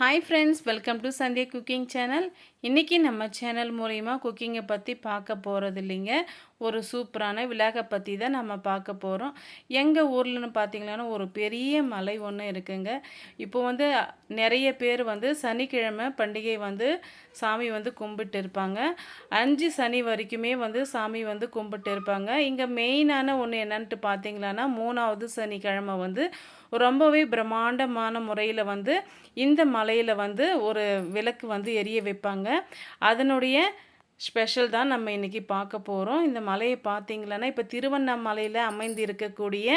Hi friends welcome to Sandhya cooking channel இன்றைக்கி நம்ம channel மூலிமா குக்கிங்கை பற்றி பார்க்க போகிறது இல்லைங்க ஒரு சூப்பரான விழாவை பற்றி தான் நம்ம பார்க்க போகிறோம் எங்கள் ஊர்லன்னு பார்த்தீங்கன்னா ஒரு பெரிய மலை ஒன்று இருக்குங்க. இப்போ வந்து நிறைய பேர் வந்து சனிக்கிழமை பண்டிகை வந்து சாமி வந்து கும்பிட்டு இருப்பாங்க. அஞ்சு சனி வரைக்குமே வந்து சாமி வந்து கும்பிட்டு இருப்பாங்க. இங்கே மெயினான ஒன்று என்னன்ட்டு பார்த்தீங்களான்னா மூணாவது சனிக்கிழமை வந்து ரொம்பவே பிரம்மாண்டமான முறையில் வந்து இந்த மலையில் வந்து ஒரு விளக்கு வந்து எரிய வைப்பாங்க. அதனுடைய ஸ்பெஷல் தான் நம்ம இன்றைக்கி பார்க்க போகிறோம் இந்த மலையை பார்த்தீங்களன்னா இப்போ திருவண்ணாமலையில் அமைந்து இருக்கக்கூடிய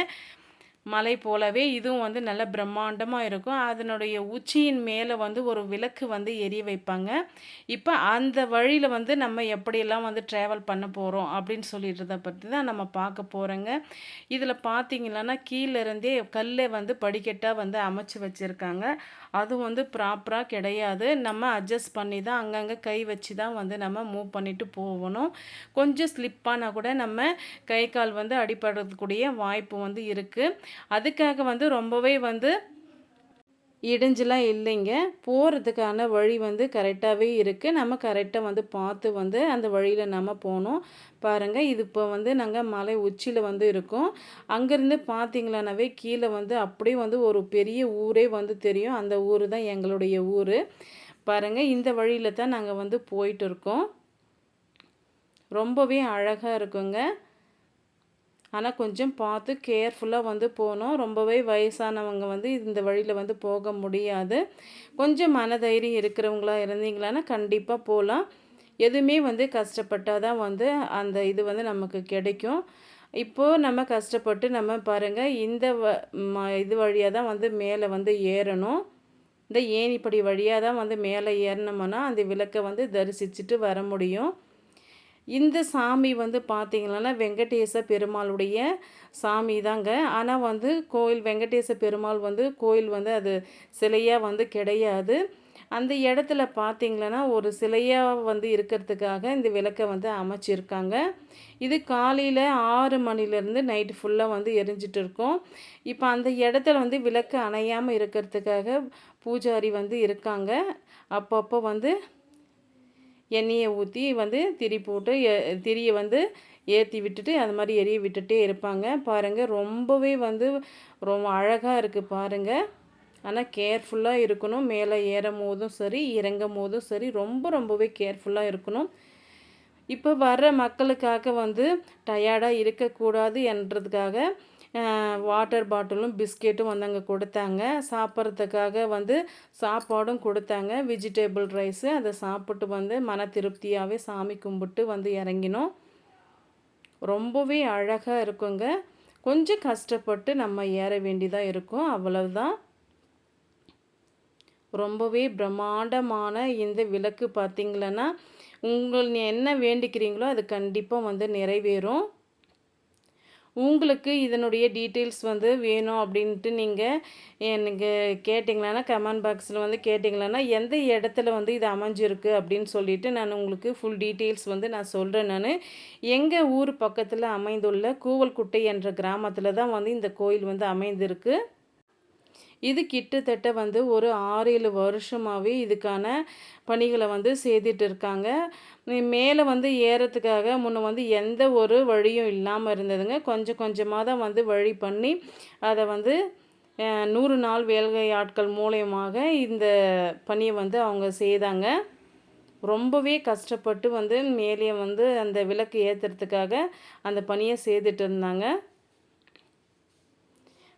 மலை போலவே இதுவும் வந்து நல்ல பிரம்மாண்டமாக இருக்கும். அதனுடைய உச்சியின் மேலே வந்து ஒரு விளக்கு வந்து எரிய வைப்பாங்க. இப்போ அந்த வழியில் வந்து நம்ம எப்படியெல்லாம் வந்து ட்ராவல் பண்ண போகிறோம் அப்படின்னு சொல்லிடுறத பற்றி தான் நம்ம பார்க்க போகிறோங்க இதில் பார்த்தீங்கன்னா கீழேருந்தே கல்லை வந்து படிக்கட்டாக வந்து அமைச்சு வச்சுருக்காங்க. அதுவும் வந்து ப்ராப்பராக கிடையாது. நம்ம அட்ஜஸ்ட் பண்ணி தான் அங்கங்கே கை வச்சு தான் வந்து நம்ம மூவ் பண்ணிவிட்டு போகணும். கொஞ்சம் ஸ்லிப்பானால் கூட நம்ம கை கால் வந்து அடிபடுறதுக்கூடிய வாய்ப்பு வந்து இருக்குது அதுக்காக வந்து ரொம்பவே வந்து இடிஞ்செலாம் இல்லைங்க. போகிறதுக்கான வழி வந்து கரெக்டாகவே இருக்குது நம்ம கரெக்டாக வந்து பார்த்து வந்து அந்த வழியில் நம்ம போகணும் பாருங்கள் இது இப்போ வந்து நாங்கள் மலை உச்சியில் வந்து இருக்கோம். அங்கேருந்து பார்த்தீங்களானாவே கீழே வந்து அப்படியே வந்து ஒரு பெரிய ஊரே வந்து தெரியும். அந்த ஊர் தான் எங்களுடைய ஊர். பாருங்கள் இந்த வழியில் தான் நாங்கள் வந்து போயிட்டு இருக்கோம். ரொம்பவே அழகாக இருக்குங்க. ஆனால் கொஞ்சம் பார்த்து கேர்ஃபுல்லாக வந்து போகணும். ரொம்பவே வயசானவங்க வந்து இந்த வழியில் வந்து போக முடியாது. கொஞ்சம் மனதைரியம் இருக்கிறவங்களா இருந்தீங்களான்னா கண்டிப்பாக போகலாம் எதுவுமே வந்து கஷ்டப்பட்டால் தான் வந்து அந்த இது வந்து நமக்கு கிடைக்கும். இப்போது நம்ம கஷ்டப்பட்டு நம்ம பாருங்கள் இந்த வ இது வழியாக தான் வந்து மேலே வந்து ஏறணும். இந்த ஏணிப்படி வழியாக தான் வந்து மேலே ஏறினோம்னா அந்த விளக்கை வந்து தரிசிச்சுட்டு வர முடியும். இந்த சாமி வந்து பார்த்திங்கன்னா வெங்கடேச பெருமாளுடைய சாமி தாங்க. ஆனால் வந்து கோயில் வெங்கடேச பெருமாள் வந்து கோயில் வந்து அது சிலையாக வந்து கிடையாது. அந்த இடத்துல பார்த்திங்கன்னா ஒரு சிலையாக வந்து இருக்கிறதுக்காக இந்த விளக்கை வந்து அமைச்சிருக்காங்க. இது காலையில் ஆறு மணிலேருந்து நைட்டு ஃபுல்லாக வந்து எரிஞ்சிட்டு இருக்கோம் இப்போ அந்த இடத்துல வந்து விளக்கு அணையாமல் இருக்கிறதுக்காக பூஜாரி வந்து இருக்காங்க. அப்பப்போ வந்து எண்ணெயை ஊற்றி வந்து திரி போட்டு திரியை வந்து ஏற்றி விட்டுட்டு அது மாதிரி எரிய விட்டுட்டே இருப்பாங்க. பாருங்கள் ரொம்பவே வந்து ரொம்ப அழகாக இருக்குது பாருங்கள் ஆனால் கேர்ஃபுல்லாக இருக்கணும். மேலே ஏறும் போதும் சரி இறங்கும் போதும் சரி ரொம்ப ரொம்பவே கேர்ஃபுல்லாக இருக்கணும். இப்போ வர்ற மக்களுக்காக வந்து டயர்டாக இருக்கக்கூடாது என்றதுக்காக வாட்டர் பாட்டிலும் பிஸ்கெட்டும் வந்து அங்கே கொடுத்தாங்க. சாப்பிட்றதுக்காக வந்து சாப்பாடும் கொடுத்தாங்க. வெஜிடேபிள் ரைஸு அதை சாப்பிட்டு வந்து மன திருப்தியாகவே சாமி கும்பிட்டு வந்து இறங்கினோம். ரொம்பவே அழகாக இருக்குங்க. கொஞ்சம் கஷ்டப்பட்டு நம்ம ஏற வேண்டியதாக இருக்கும். அவ்வளவுதான். ரொம்பவே பிரம்மாண்டமான இந்த விளக்கு பார்த்திங்களன்னா உங்கள் என்ன வேண்டிக்கிறீங்களோ அது கண்டிப்பாக வந்து நிறைவேறும். உங்களுக்கு இதனுடைய டீட்டெயில்ஸ் வந்து வேணும் அப்படின்ட்டு நீங்கள் எனக்கு கேட்டிங்களான்னா கமெண்ட் பாக்ஸில் வந்து கேட்டிங்களான்னா எந்த இடத்துல வந்து இது அமைஞ்சிருக்கு அப்படின்னு சொல்லிட்டு நான் உங்களுக்கு ஃபுல் டீட்டெயில்ஸ் வந்து நான் சொல்கிறேன் நான். எங்கள் ஊர் பக்கத்தில் அமைந்துள்ள கூவல்குட்டை என்ற கிராமத்தில் தான் வந்து இந்த கோயில் வந்து அமைந்திருக்கு. இது கிட்டத்தட்ட வந்து ஒரு ஆறு ஏழு வருஷமாகவே இதுக்கான பணிகளை வந்து செய்துட்டு இருக்காங்க மேலே வந்து ஏறத்துக்காக முன்னே வந்து எந்த ஒரு வழியும் இல்லாமல் இருந்ததுங்க. கொஞ்சம் கொஞ்சமாக தான் வந்து வழி பண்ணி அதை வந்து நூறு நாள் வேலை ஆட்கள் மூலயமாக இந்த பணியை வந்து அவங்க செய்தாங்க. ரொம்பவே கஷ்டப்பட்டு வந்து மேலே வந்து அந்த விளக்கு ஏற்றுறதுக்காக அந்த பணியை செய்துட்டு இருந்தாங்க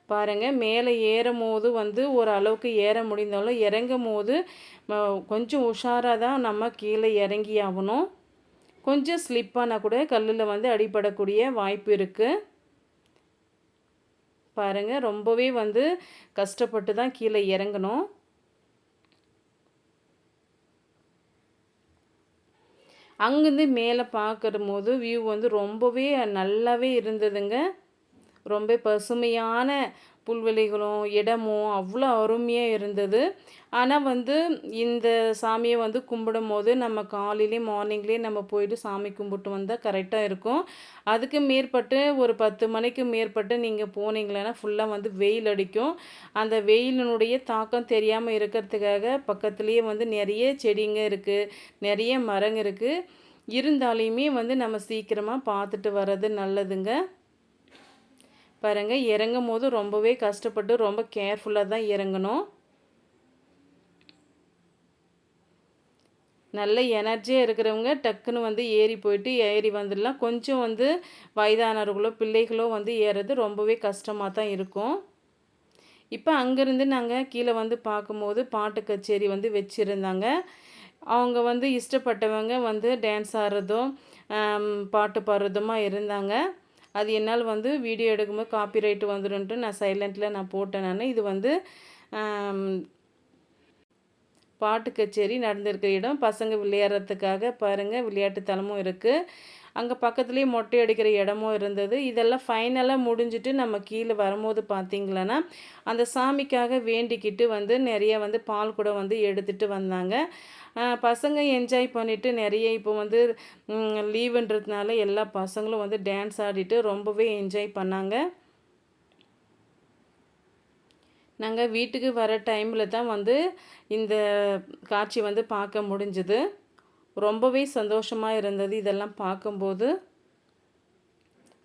பாருங்கள் மேலே ஏறும் போது வந்து ஒரு அளவுக்கு ஏற முடிந்தாலும் இறங்கும் போது கொஞ்சம் உஷாராக தான் நம்ம கீழே இறங்கி ஆகணும். கொஞ்சம் ஸ்லிப்பானால் கூட கல்லில் வந்து அடிபடக்கூடிய வாய்ப்பு இருக்குது பாருங்கள் ரொம்பவே வந்து கஷ்டப்பட்டு தான் கீழே இறங்கணும். அங்கேருந்து மேலே பார்க்குற போது வியூ வந்து ரொம்பவே நல்லாவே இருந்ததுங்க. ரொம்ப பசுமையான புல்வெளிகளும் இடமும் அவ்வளோ அருமையாக இருந்தது. ஆனால் வந்து இந்த சாமியை வந்து கும்பிடும் போது நம்ம காலையிலே மார்னிங்லேயே நம்ம போயிட்டு சாமி கும்பிட்டு வந்தால் கரெக்டாக இருக்கும். அதுக்கு மேற்பட்டு ஒரு பத்து மணிக்கு மேற்பட்டு நீங்கள் போனீங்களன்னா ஃபுல்லாக வந்து வெயில் அடிக்கும். அந்த வெயிலினுடைய தாக்கம் தெரியாமல் இருக்கிறதுக்காக பக்கத்துலேயே வந்து நிறைய செடிங்க இருக்குது நிறைய மரங்க இருக்குது இருந்தாலையுமே வந்து நம்ம சீக்கிரமாக பார்த்துட்டு வர்றது நல்லதுங்க. பாருங்கள் இறங்கும் போது ரொம்பவே கஷ்டப்பட்டு ரொம்ப கேர்ஃபுல்லாக தான் இறங்கணும். நல்ல எனர்ஜியாக இருக்கிறவங்க டக்குன்னு வந்து ஏறி போயிட்டு ஏறி வந்துடலாம். கொஞ்சம் வந்து வயதானவர்களோ பிள்ளைகளோ வந்து ஏறது ரொம்பவே கஷ்டமாக தான் இருக்கும். இப்போ அங்கேருந்து நாங்கள் கீழே வந்து பார்க்கும்போது பாட்டு கச்சேரி வந்து வச்சுருந்தாங்க. அவங்க வந்து இஷ்டப்பட்டவங்க வந்து டான்ஸ் ஆடுறதும் பாட்டு பாடுறதுமாக இருந்தாங்க. அது என்னால் வந்து வீடியோ எடுக்கும்போது காப்பி ரைட்டு வந்துடும்ன்ட்டு நான் சைலண்ட்டில் நான் போட்டேன் நான். இது வந்து பாட்டு கச்சேரி நடந்திருக்கிற இடம். பசங்க விளையாடுறதுக்காக பாருங்கள் விளையாட்டுத்தலமும் இருக்குது அங்கே பக்கத்துலேயே மொட்டை அடிக்கிற இடமும் இருந்தது. இதெல்லாம் ஃபைனலாக முடிஞ்சுட்டு நம்ம கீழே வரும்போது பார்த்திங்களன்னா அந்த சாமிக்காக வேண்டிக்கிட்டு வந்து நிறைய வந்து பால் கூட வந்து எடுத்துகிட்டு வந்தாங்க. பசங்க என்ஜாய் பண்ணிவிட்டு நிறைய இப்போ வந்து லீவுன்றதுனால எல்லா பசங்களும் வந்து டான்ஸ் ஆடிட்டு ரொம்பவே என்ஜாய் பண்ணாங்க. நாங்கள் வீட்டுக்கு வர டைமில் தான் வந்து இந்த காட்சி வந்து பார்க்க முடிஞ்சுது. ரொம்பவே சந்தோஷமாக இருந்தது இதெல்லாம் பார்க்கும்போது.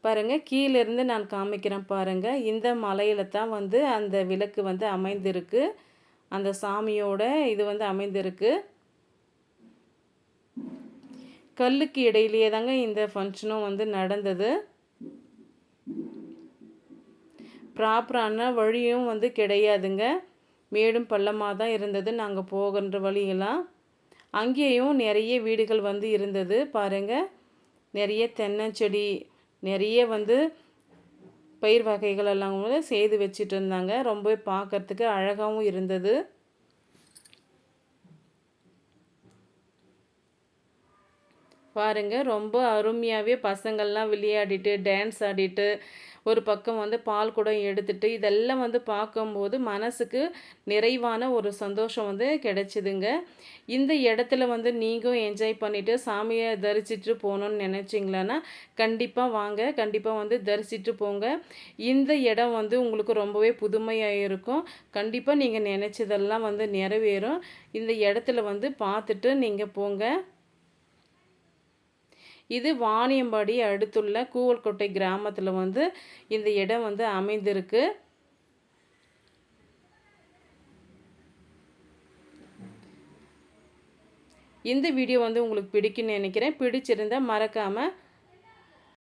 பாருங்கள் கீழேருந்து நான் காமிக்கிறேன் பாருங்கள் இந்த மலையில் தான் வந்து அந்த விளக்கு வந்து அமைந்திருக்கு. அந்த சாமியோட இது வந்து அமைந்திருக்கு. கல்லுக்கு இடையிலேயே தாங்க இந்த ஃபங்க்ஷனும் வந்து நடந்தது. ப்ராப்பரான வழியும் வந்து கிடையாதுங்க. மேடும் பள்ளமாக தான் இருந்தது. நாங்கள் போகின்ற வழியெல்லாம். அங்கேயும் நிறைய வீடுகள் வந்து இருந்தது. பாருங்கள் நிறைய தென்னஞ்செடி நிறைய வந்து பயிர் வகைகள் எல்லாம் கூட செய்து வச்சுட்டு இருந்தாங்க. ரொம்ப பார்க்குறதுக்கு அழகாகவும் இருந்தது. பாருங்கள் ரொம்ப அருமையாகவே பசங்கள்லாம் விளையாடிட்டு டான்ஸ் ஆடிட்டு ஒரு பக்கம் வந்து பால் குடம் எடுத்துட்டு இதெல்லாம் வந்து பார்க்கும்போது மனசுக்கு நிறைவான ஒரு சந்தோஷம் வந்து கிடைச்சிதுங்க. இந்த இடத்துல வந்து நீங்களும் என்ஜாய் பண்ணிவிட்டு சாமியை தரிசிட்டு போகணுன்னு நினச்சிங்களன்னா கண்டிப்பாக வாங்க கண்டிப்பாக வந்து தரிசிட்டு போங்க. இந்த இடம் வந்து உங்களுக்கு ரொம்பவே புதுமையாக இருக்கும். கண்டிப்பாக நீங்கள் நினச்சதெல்லாம் வந்து நிறைவேறும். இந்த இடத்துல வந்து பார்த்துட்டு நீங்கள் போங்க. இது வாணியம்பாடி அடுத்துள்ள கூவல்கோட்டை கிராமத்தில் வந்து இந்த இடம் வந்து அமைந்திருக்கு. இந்த வீடியோ வந்து உங்களுக்கு பிடிக்குன்னு நினைக்கிறேன். பிடிச்சிருந்தால் மறக்காமல்